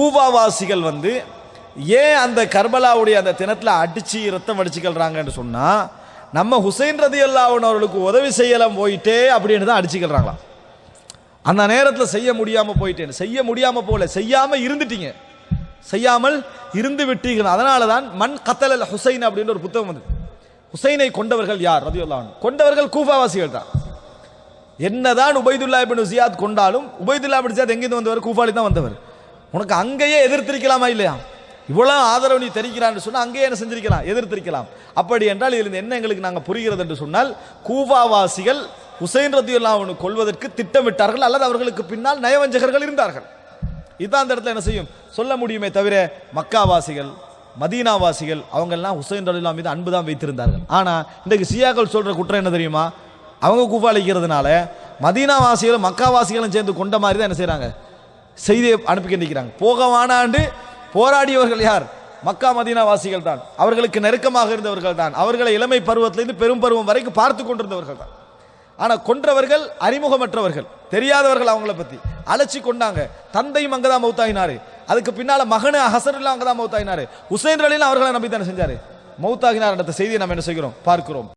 கூவாவாசிகள் வந்து ஏன் அந்த கர்பலாவுடைய அந்த தினத்தில் அடித்து ரத்தம் அடிச்சுக்கிறாங்கன்னு சொன்னால் நம்ம ஹுசைன் ரதி அவர்களுக்கு உதவி செய்யலாம் போயிட்டே அப்படின்னு தான் அடிச்சுக்கிறாங்களாம் அந்த நேரத்தில் செய்ய முடியாமல் போயிட்டேன் செய்ய முடியாமல் போகல செய்யாமல் இருந்துட்டீங்க. செய்யாமல் இருந்து விட்டீர்கள். அதனால தான் மண் கத்தல் ஹுசைன் அப்படின்னு ஒரு புத்தகம் வந்து ஹுசைனை கொண்டவர்கள் யார்? ரதியுல்லாஹ் கொண்டவர்கள் கூஃபாவாசிகள் தான். என்னதான் உபைதுல்லா இபின் ஜியாத் கொண்டாலும் உபைதுல்லா இபின் ஜியாத் எங்கேருந்து வந்தவர்? கூஃபாலி தான் வந்தவர். உனக்கு அங்கேயே எதிர்த்திருக்கலாமா இல்லையா? இவ்வளவு ஆதரவு நீ தெரிக்கிறான்னு சொன்னா அங்கேயே என்ன செஞ்சிருக்கலாம்? எதிர்த்திருக்கலாம். அப்படி என்றால் இதில் என்ன எங்களுக்கு நாங்கள் புரிகிறது என்று சொன்னால் கூஃபாவாசிகள் ஹுசைன் அவனு கொள்வதற்கு திட்டமிட்டார்கள் அல்லது அவர்களுக்கு பின்னால் நயவஞ்சகர்கள் இருந்தார்கள். இதான் அந்த இடத்துல என்ன செய்யும்? சொல்ல முடியுமே தவிர மக்காவாசிகள் மதீனாவாசிகள் அவங்கெல்லாம் ஹுசைன் ரலில்லா மீது அன்பு தான் வைத்திருந்தார்கள். ஆனால் இன்றைக்கு சியாக்கள் சொல்ற குற்றம் என்ன தெரியுமா? அவங்க கூப்பாளிக்கிறதுனால மதீனாவாசிகளும் மக்காவாசிகளும் சேர்ந்து கொண்ட மாதிரி தான் என்ன செய்கிறாங்க செய்தியை அனுப்பி நிற்கிறாங்க. போக வானாண்டு போராடியவர்கள் யார்? மக்கா மதீனா வாசிகள் தான். அவர்களுக்கு நெருக்கமாக இருந்தவர்கள் தான். அவர்களை இளமை பருவத்திலிருந்து பெரும் பருவம் வரைக்கும் பார்த்து கொண்டிருந்தவர்கள் தான். ஆனால் கொன்றவர்கள் அறிமுகமற்றவர்கள் தெரியாதவர்கள் அவங்கள பற்றி அழைச்சி கொண்டாங்க. தந்தையும் அங்கதான் மௌத்தாயினாரு அதுக்கு பின்னால் மகனு ஹசன் அங்கதான் மௌத்தாயினார் ஹுசைன் அலிலாம் அவர்களை நம்பி தானே செஞ்சார். மௌத்தாகினார் என்ற செய்தியை நம்ம என்ன செய்கிறோம்? பார்க்கிறோம்.